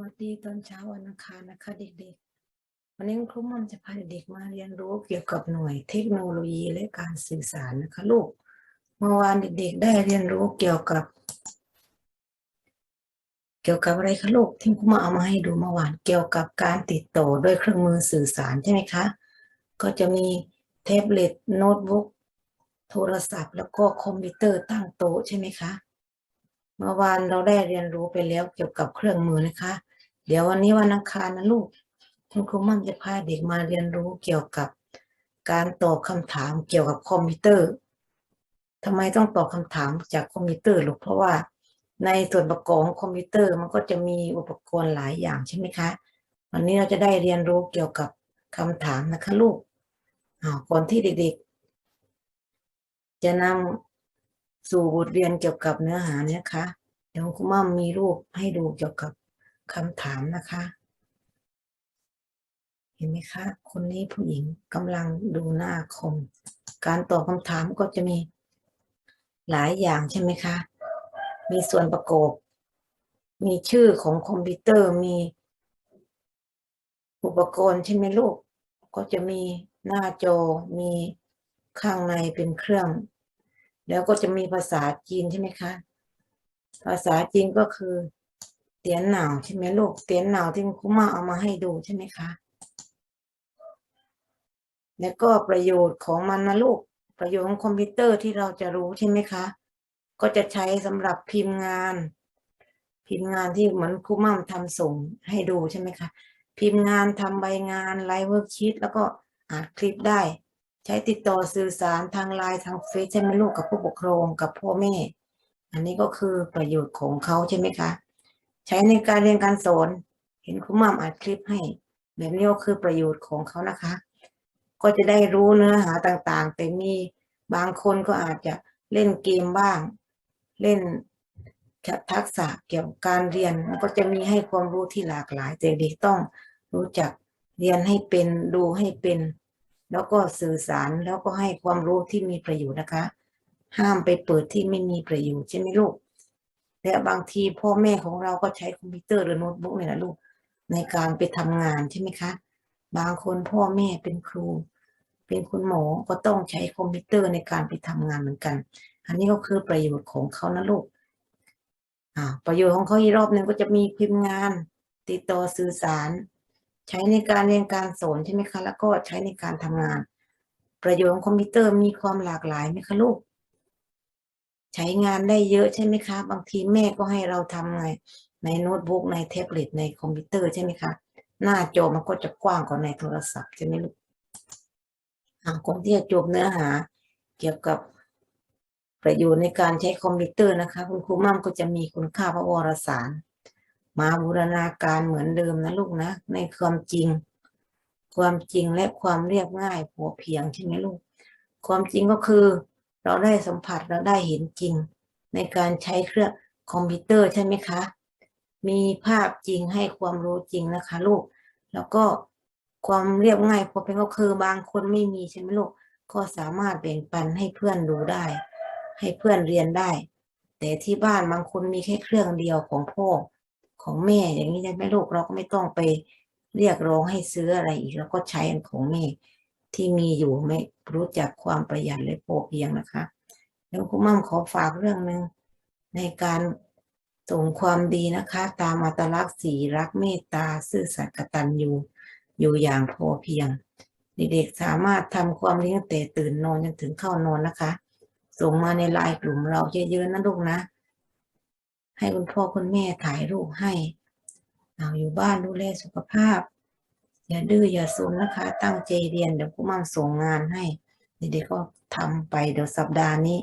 วัสดีตอนเช้าวันอังคารนะคะ เด็กๆ วันนี้ครูมอมจะพาเด็กๆมาเรียนรู้เกี่ยวกับหน่วยเทคโนโลยีและการสื่อสารนะคะลูก เมื่อวานเด็กๆ ได้เรียนรู้เกี่ยวกับ เกี่ยวกับอะไรคะลูกที่คุณมาเอามาให้ดูเมื่อวานเกี่ยวกับการติดต่อด้วยเครื่องมือสื่อสารใช่ไหมคะ ก็จะมีแท็บเล็ตโน้ตบุ๊กโทรศัพท์ แล้วก็คอมพิวเตอร์ตั้งโต๊ะใช่ไหมคะ เมื่อวานเราได้เรียนรู้ไปแล้วเกี่ยวกับเครื่องมือนะคะ เดี๋ยววันนี้วันอังคารนะลูกคุณครูมั่นจะพาเด็กมาเรียนรู้เกี่ยวกับการตอบคำถามเกี่ยวกับคอมพิวเตอร์ทำไมต้องตอบคำถามจากคอมพิวเตอร์ลูกเพราะว่าในส่วนประกอบของคอมพิวเตอร์มันก็จะมีอุปกรณ์หลายอย่างใช่ไหมคะ วันนี้เราจะได้เรียนรู้เกี่ยวกับคำถามนะคะลูกอ้าวก่อนที่เด็กๆ จะนำ สู่บทเรียนเกี่ยวกับเนื้อหาเนี่ยนะคะ เดี๋ยวคุณม่ามีรูปให้ดูเกี่ยวกับคำถามนะคะ เห็นไหมคะ คนนี้ผู้หญิงกำลังดูหน้าคอมการตอบคำถามก็จะมีหลายอย่างใช่ไหมคะ มีส่วนประกอบ มีชื่อของคอมพิวเตอร์มี อุปกรณ์ใช่ไหมลูก ก็จะมีหน้าจอมีข้างในเป็นเครื่อง แล้วก็จะมีภาษาจีนใช่ไหมคะ ภาษาจีนก็คือเตียนหนาวใช่ไหมลูก เตียนหนาวที่คุณมาเอามาให้ดูใช่ไหมคะ แล้วก็ประโยชน์ของมันนะลูก ประโยชน์ของคอมพิวเตอร์ที่เราจะรู้ใช่ไหมคะ ก็จะใช้สำหรับพิมพ์งาน พิมพ์งานที่เหมือนครูมั่มทำส่งให้ดูใช่ไหมคะ พิมพ์งานทำใบงานไลฟ์เวิร์กชีตแล้วก็อัดคลิปได้ ใช้ติดต่อสื่อสารทางไลน์ทางเฟซใช่ไหมลูกกับผู้ปกครองกับพ่อแม่ อันนี้ก็คือประโยชน์ของเขาใช่ไหมคะ ใช้ในการเรียนการสอน เห็นครูมั่มอัดคลิปให้ แบบนี้ก็คือประโยชน์ของเขานะคะ ก็จะได้รู้เนื้อหาต่างๆ แต่มีบางคนก็อาจจะเล่นเกมบ้าง เล่นทักษะเกี่ยวกับการเรียนมันก็จะมีให้ความรู้ที่หลากหลายแต่เด็กต้องรู้จักเรียนให้เป็นดูให้เป็น แล้วก็สื่อสารแล้วก็ให้ความรู้ที่มีประโยชน์นะคะ ห้ามไปเปิดที่ไม่มีประโยชน์ใช่ไหมลูกและบางทีพ่อแม่ของเราก็ใช้คอมพิวเตอร์หรือโน้ตบุ๊กเนี่ยนะลูกในการไปทำงานใช่ไหมคะ บางคนพ่อแม่เป็นครู เป็นคุณหมอก็ต้องใช้คอมพิวเตอร์ในการไปทำงานเหมือนกัน อันนี้ก็คือประโยชน์ของเขานะลูกอ่าประโยชน์ของเขาอีกรอบหนึ่งก็จะมีพิมพ์งาน ติดต่อสื่อสาร ใช้ในการเรียนการสอนใช่ไหมคะแล้วก็ใช้ในการทำงาน ประโยชน์คอมพิวเตอร์มีความหลากหลายไหมคะลูก ใช้งานได้เยอะใช่ไหมคะ บางทีแม่ก็ให้เราทำไงในโน้ตบุ๊กในแท็บเล็ตในคอมพิวเตอร์ใช่ไหมคะ หน้าจอมันก็จะกว้างกว่าในโทรศัพท์ใช่ไหมลูกอ่าคนที่จะจบเนื้อหา เกี่ยวกับประโยชน์ในการใช้คอมพิวเตอร์นะคะ คุณครูมั่มก็จะมีคุณค่าพระวรสาร มาบูรณาการเหมือนเดิมนะลูกนะ ในความจริง ความจริงและความเรียบง่ายพอเพียงใช่ไหมลูก ความจริงก็คือเราได้สัมผัสเราได้เห็นจริง ในการใช้เครื่องคอมพิวเตอร์ใช่ไหมคะ มีภาพจริงให้ความรู้จริงนะคะ ลูก แล้วก็ความเรียบง่ายพอเพียงก็คือบางคนไม่มีใช่ไหมลูก ก็สามารถแบ่งปันให้เพื่อนดูได้ ให้เพื่อนเรียนได้ แต่ที่บ้านบางคนมีแค่เครื่องเดียวของพ่อ ของแม่อย่างนี้ใช่ไหมลูกเราก็ไม่ต้องไปเรียกร้องให้ซื้ออะไรอีกแล้วก็ใช้อันของแม่ที่มีอยู่ไม่รู้จักความประหยัดและพอเพียงนะคะแล้วคุณมั่มขอฝากเรื่องหนึ่งในการส่งความดีนะคะ ตามอัตลักษณ์สีรักเมตตาซื่อสัตย์กตัญญูอยู่อย่างพอเพียง เด็กๆสามารถทำความดีตั้งแต่ตื่นนอนจนถึงเข้านอนนะคะ ส่งมาในไลน์กลุ่มเราเยอะๆนะลูกนะ ให้คุณพ่อคุณแม่ถ่ายรูปให้เอาอยู่บ้านดูแลสุขภาพ อย่าดื้ออย่าซนนะคะ ตั้งใจเรียนเดี๋ยวผู้มั่งส่งงานให้เด็กๆก็ทำไปเดี๋ยวสัปดาห์นี้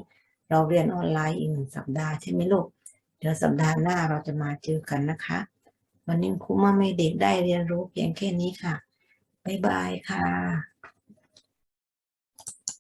เราเรียนออนไลน์อีกหนึ่งสัปดาห์ใช่ไหมลูกเดี๋ยวสัปดาห์หน้าเราจะมาเจอกันนะคะ วันนี้ครูมั่งไม่เด็กได้เรียนรู้เพียงแค่นี้ค่ะบ๊ายบายค่ะ